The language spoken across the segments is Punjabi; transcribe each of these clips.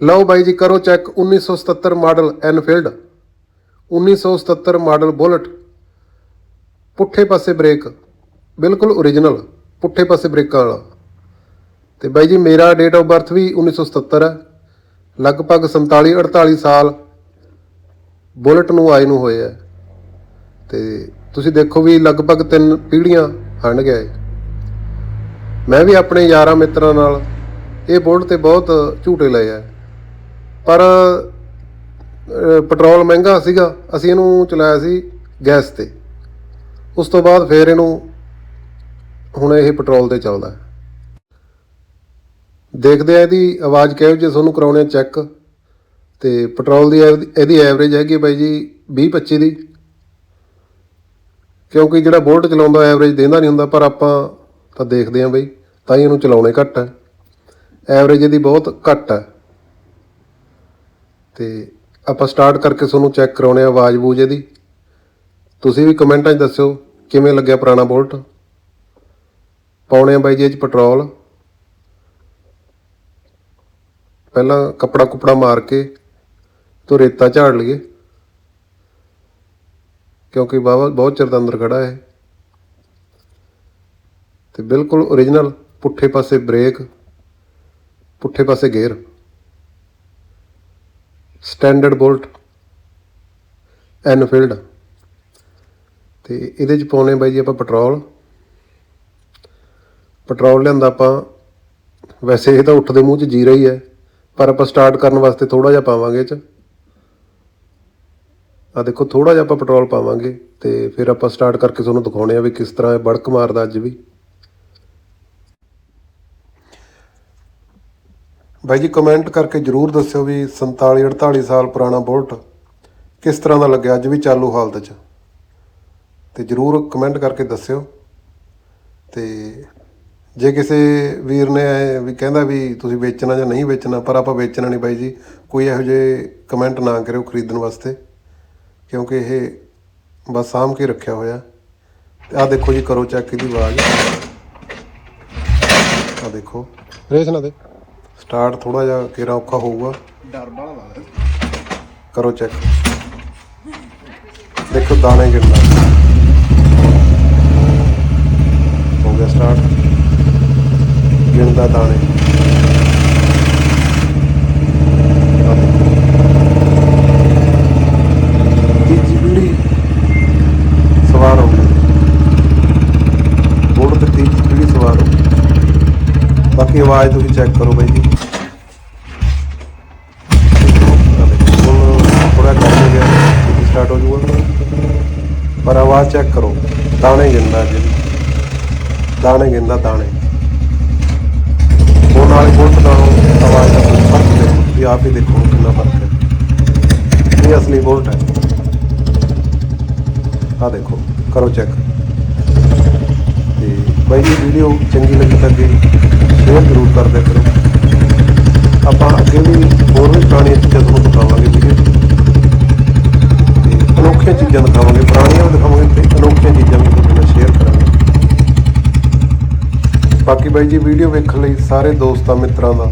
ਲਓ ਬਾਈ ਜੀ, ਕਰੋ check. 1977 model Enfield 1977 model Bullet ਪੁੱਠੇ ਪਾਸੇ ਬ੍ਰੇਕ, ਬਿਲਕੁਲ ਓਰੀਜਨਲ ਪੁੱਠੇ ਪਾਸੇ ਬ੍ਰੇਕਾਂ ਵਾਲਾ। ਤੇ ਬਾਈ ਜੀ, ਮੇਰਾ ਡੇਟ ਆਫ ਬਰਥ ਵੀ 1977 ਹੈ। ਲਗਭਗ 47 48 ਸਾਲ ਬੁਲਟ ਨੂੰ ਆਏ ਨੂੰ ਹੋਏ ਹੈ। ਤੇ ਤੁਸੀਂ ਦੇਖੋ ਵੀ ਲਗਭਗ ਤਿੰਨ ਪੀੜ੍ਹੀਆਂ ਹੰਡ ਗਏ ਮੈਂ ਵੀ ਆਪਣੇ ਯਾਰਾਂ ਮਿੱਤਰਾਂ ਨਾਲ ਇਹ ਬੁਲਟ ਤੇ ਬਹੁਤ ਝੂਟੇ ਲਏ ਆ ਪਰ ਪੈਟਰੋਲ ਮਹਿੰਗਾ ਸੀਗਾ, ਅਸੀਂ ਇਹਨੂੰ ਚਲਾਇਆ ਸੀ ਗੈਸ ਤੇ। ਉਸ ਤੋਂ ਬਾਅਦ ਫਿਰ ਇਹਨੂੰ ਹੁਣ ਇਹ ਪੈਟਰੋਲ ਤੇ ਚੱਲਦਾ ਦੇਖਦੇ ਆ ਇਹਦੀ ਆਵਾਜ਼ ਕਿਹੋ ਜਿਹੀ, ਤੁਹਾਨੂੰ ਕਰਾਉਣੇ ਚੈੱਕ ਤੇ ਪੈਟਰੋਲ ਦੀ ਐਵ- ਇਹਦੀ ਐਵਰੇਜ ਹੈਗੀ ਬਾਈ ਜੀ 20 25 ਦੀ। ਕਿਉਂਕਿ ਜਿਹੜਾ ਬੋਲਟ ਚਲਾਉਂਦਾ ਐਵਰੇਜ ਦਿੰਦਾ ਨਹੀਂ ਹੁੰਦਾ, ਪਰ ਆਪਾਂ ਤਾਂ ਦੇਖਦੇ ਆਂ ਬਈ, ਤਾਂ ਹੀ ਇਹਨੂੰ ਚਲਾਉਣੇ ਘੱਟ ਹੈ। ਐਵਰੇਜ ਇਹਦੀ ਬਹੁਤ ਘੱਟ ਹੈ। ਤੇ ਆਪਾਂ ਸਟਾਰਟ ਕਰਕੇ ਤੁਹਾਨੂੰ ਚੈੱਕ ਕਰਾਉਣੇ ਆ ਆਵਾਜ਼ ਬੂਝ ਇਹਦੀ। ਤੁਸੀਂ ਵੀ ਕਮੈਂਟਾਂ 'ਚ ਦੱਸਿਓ ਕਿਵੇਂ ਲੱਗਿਆ ਪੁਰਾਣਾ ਬੋਲਟ। ਪਾਉਣੇ ਆ ਬਾਈ ਜੀ ਇਹ 'ਚ ਪੈਟਰੋਲ ਪਹਿਲਾਂ ਕੱਪੜਾ ਕੁਪੜਾ ਮਾਰ ਕੇ ਤੋਂ ਰੇਤਾ ਝਾੜ ਲਈਏ। ਕਿਉਂਕਿ ਬਾਬਾ ਬਹੁਤ ਚਿਰ ਦਾ ਅੰਦਰ ਖੜਾ ਹੈ ਤੇ ਬਿਲਕੁਲ ਓਰੀਜਨਲ ਪੁੱਠੇ ਪਾਸੇ ਬ੍ਰੇਕ ਪੁੱਠੇ ਪਾਸੇ ਗੇਅਰ ਸਟੈਂਡਰਡ ਬੋਲਟ ਐਨਫੀਲਡ ਤੇ ਇਹਦੇ ਚ ਪਾਉਣੇ ਬਾਈ ਜੀ ਆਪਾਂ ਪੈਟਰੋਲ। ਪੈਟਰੋਲ ਲਿਆਂਦਾ ਆਪਾਂ, ਵੈਸੇ ਇਹ ਤਾਂ ਉੱਠਦੇ ਮੂੰਹ ਚ ਜੀਰਾ ਹੀ ਹੈ, ਪਰ ਆਪਾਂ ਸਟਾਰਟ ਕਰਨ ਵਾਸਤੇ ਥੋੜਾ ਜਿਹਾ ਪਾਵਾਂਗੇ ਇਹ ਚ। ਆ ਦੇਖੋ ਥੋੜਾ ਜਿਹਾ ਆਪਾਂ ਪੈਟਰੋਲ ਪਾਵਾਂਗੇ ਤੇ ਫਿਰ ਆਪਾਂ ਸਟਾਰਟ ਕਰਕੇ ਤੁਹਾਨੂੰ ਦਿਖਾਉਣੇ ਆ ਵੀ ਕਿਸ ਤਰ੍ਹਾਂ ਇਹ ਬੜਕ ਮਾਰਦਾ ਅੱਜ ਵੀ। ਬਾਈ ਜੀ ਕਮੈਂਟ ਕਰਕੇ ਜਰੂਰ ਦੱਸਿਓ ਵੀ 47 48 ਸਾਲ ਪੁਰਾਣਾ ਬੁਲਟ ਕਿਸ ਤਰ੍ਹਾਂ ਦਾ ਲੱਗਿਆ, ਅੱਜ ਵੀ ਚਾਲੂ ਹਾਲਤ 'ਚ। ਤੇ ਜਰੂਰ ਕਮੈਂਟ ਕਰਕੇ ਦੱਸਿਓ। ਤੇ ਜੇ ਕਿਸੇ ਵੀਰ ਨੇ ਵੀ ਕਹਿੰਦਾ ਵੀ ਤੁਸੀਂ ਵੇਚਣਾ ਜਾਂ ਨਹੀਂ ਵੇਚਣਾ, ਪਰ ਆਪਾਂ ਵੇਚਣਾ ਨਹੀਂ ਬਾਈ ਜੀ, ਕੋਈ ਇਹੋ ਜਿਹੇ ਕਮੈਂਟ ਨਾ ਕਰਿਓ ਖਰੀਦਣ ਵਾਸਤੇ, ਕਿਉਂਕਿ ਇਹ ਬਸ ਸਾਂਭ ਕੇ ਰੱਖਿਆ ਹੋਇਆ। ਤੇ ਆਹ ਦੇਖੋ ਜੀ, ਕਰੋ ਚੈੱਕ ਇਹਦੀ ਆਵਾਜ਼। ਆਹ ਦੇਖੋ ਰੇਸ ਨਾ ਦੇ। ਸਟਾਰਟ ਥੋੜਾ ਜਿਹਾ ਕੇਰਾ ਔਖਾ ਹੋਊਗਾ। ਡਰ ਬਾਲਾ ਲੱਗਦਾ ਕਰੋ ਚੈੱਕ। ਦੇਖੋ ਦਾਣੇ ਗਿਣਦਾ ਹੋ ਗਿਆ ਸਟਾਰਟ। ਗਿਣਦਾ ਦਾਣੇ। ਬਾਕੀ ਆਵਾਜ਼ ਤੁਸੀਂ ਚੈੱਕ ਕਰੋ ਬਾਈ ਜੀ। ਥੋੜਾ ਕੰਮ ਗਿਆ ਸਟਾਰਟ ਹੋ ਜਾਊਗਾ। ਪਰ ਆਵਾਜ਼ ਚੈੱਕ ਕਰੋ, ਦਾਣੇ ਗਿੰਦਾ ਜੀ। ਦਾਣੇ ਗਿੰਦਾ ਦਾਣੇ। ਉਹ ਨਾਲ ਹੀ ਬੋਲਟ ਨਾਲੋਂ ਆਵਾਜ਼ ਦਾ ਫ਼ਰਕ ਦੇਖੋ ਤੁਸੀਂ ਆਪ ਹੀ ਦੇਖੋ ਕਿੰਨਾ ਫ਼ਰਕ ਹੈ। ਇਹ ਅਸਲੀ ਬੋਲਟ ਹੈ। ਆ ਦੇਖੋ, ਕਰੋ ਚੈੱਕ ਤੇ ਬਾਈ ਜੀ ਵੀਡੀਓ ਚੰਗੀ ਲੱਗੀ ਤਾਂ ਅੱਗੇ ਸ਼ੇਅਰ ਜ਼ਰੂਰ ਕਰ ਦਿਆ ਕਰੋ। ਆਪਾਂ ਅੱਗੇ ਵੀ ਹੋਰ ਵੀ ਪੁਰਾਣੀਆਂ ਚੀਜ਼ਾਂ ਤੁਹਾਨੂੰ ਦਿਖਾਵਾਂਗੇ ਵੀਡੀਓ ਤੇ ਅਨੋਖੀਆਂ ਚੀਜ਼ਾਂ ਦਿਖਾਵਾਂਗੇ, ਪੁਰਾਣੀਆਂ ਵੀ ਦਿਖਾਵਾਂਗੇ ਤੇ ਅਨੋਖੀਆਂ ਚੀਜ਼ਾਂ ਵੀ ਤੁਹਾਡੇ ਨਾਲ ਸ਼ੇਅਰ ਕਰਾਂਗੇ। ਬਾਕੀ ਬਾਈ ਜੀ ਵੀਡੀਓ ਵੇਖਣ ਲਈ ਸਾਰੇ ਦੋਸਤਾਂ, ਮਿੱਤਰਾਂ ਦਾ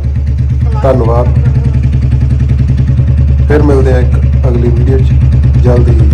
ਧੰਨਵਾਦ। ਫਿਰ ਮਿਲਦੇ ਆ ਇੱਕ ਅਗਲੀ ਵੀਡੀਓ 'ਚ। ਜਲਦੀ ਹੀ